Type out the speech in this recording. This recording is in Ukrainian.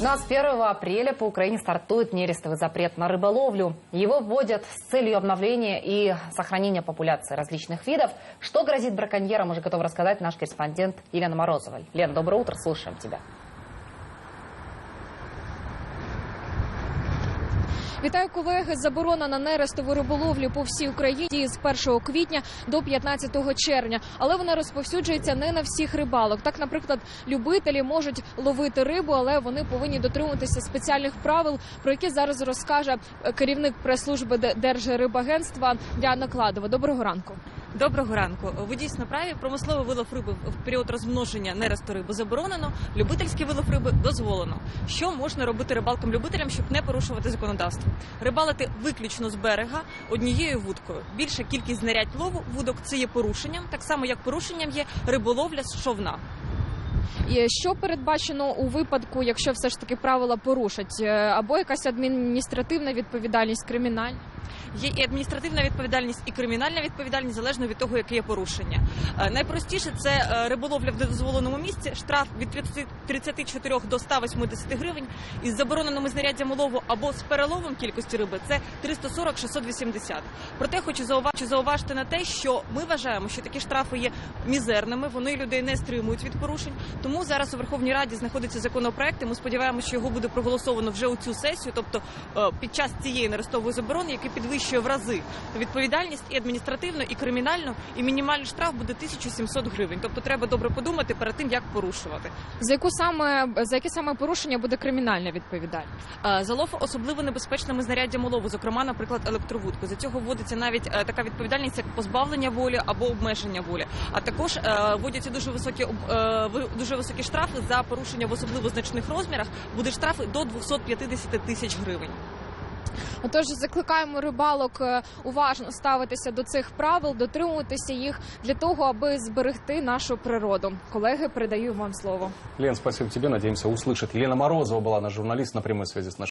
Ну а с 1 апреля по Украине стартует нерестовый запрет на рыболовлю. Его вводят с целью обновления и сохранения популяции различных видов. Что грозит браконьерам, уже готов рассказать наш корреспондент Елена Морозова. Лена, доброе утро, слушаем тебя. Вітаю колеги. Заборона на нерестову риболовлю по всій Україні з 1 квітня до 15 червня, але вона розповсюджується не на всіх рибалок. Так, наприклад, любителі можуть ловити рибу, але вони повинні дотримуватися спеціальних правил, про які зараз розкаже е, керівник прес-служби Держрибагентства Діана Кладова. Доброго ранку. Доброго ранку. Ви дійсно праві. Промисловий вилов риби в період розмноження нересту риби заборонено. Любительський вилов риби дозволено. Що можна робити рибалкам-любителям, щоб не порушувати законодавство? Рибалити виключно з берега однією вудкою. Більша кількість знарядь лову вудок це є порушенням, так само як порушенням є риболовля з човна. І що передбачено у випадку, якщо все ж таки правила порушать, Е, або якась адміністративна відповідальність, кримінальна? Є і адміністративна відповідальність, і кримінальна відповідальність залежно від того, яке є порушення. Е, Найпростіше це е, риболовля в недозволеному місці, штраф від 30 34 до 180 гривень. Із забороненими знаряддями лову або з переловом кількості риби це 340-680. Проте хочу зауважити на те, що ми вважаємо, що такі штрафи є мізерними. Вони людей не стримують від порушень. Тому зараз у Верховній Раді знаходиться законопроект. і Ми сподіваємося, що його буде проголосовано вже у цю сесію, тобто е, під час цієї нерестової заборони, який підвищує в рази відповідальність і адміністративну, і кримінальну, і мінімальний штраф буде 1700 гривень. Тобто треба добре подумати перед тим, як порушувати. За яку саме за яке саме порушення буде кримінальна відповідальність? Е, За лов особливо небезпечними знаряддями лову, зокрема, наприклад, електровудку. За цього вводиться навіть е, така відповідальність, як позбавлення волі або обмеження волі. А також е, вводяться дуже високі дуже високі штрафи за порушення в особливо значних розмірах. Будуть штрафи до 250 тисяч гривень. Отож, закликаємо рибалок е, уважно ставитися до цих правил, дотримуватися їх для того, аби зберегти нашу природу. Колеги, передаю вам слово. Лен, спасибо тебе. Надеемся услышать. Елена Морозова была наш журналист на прямой связи с нашей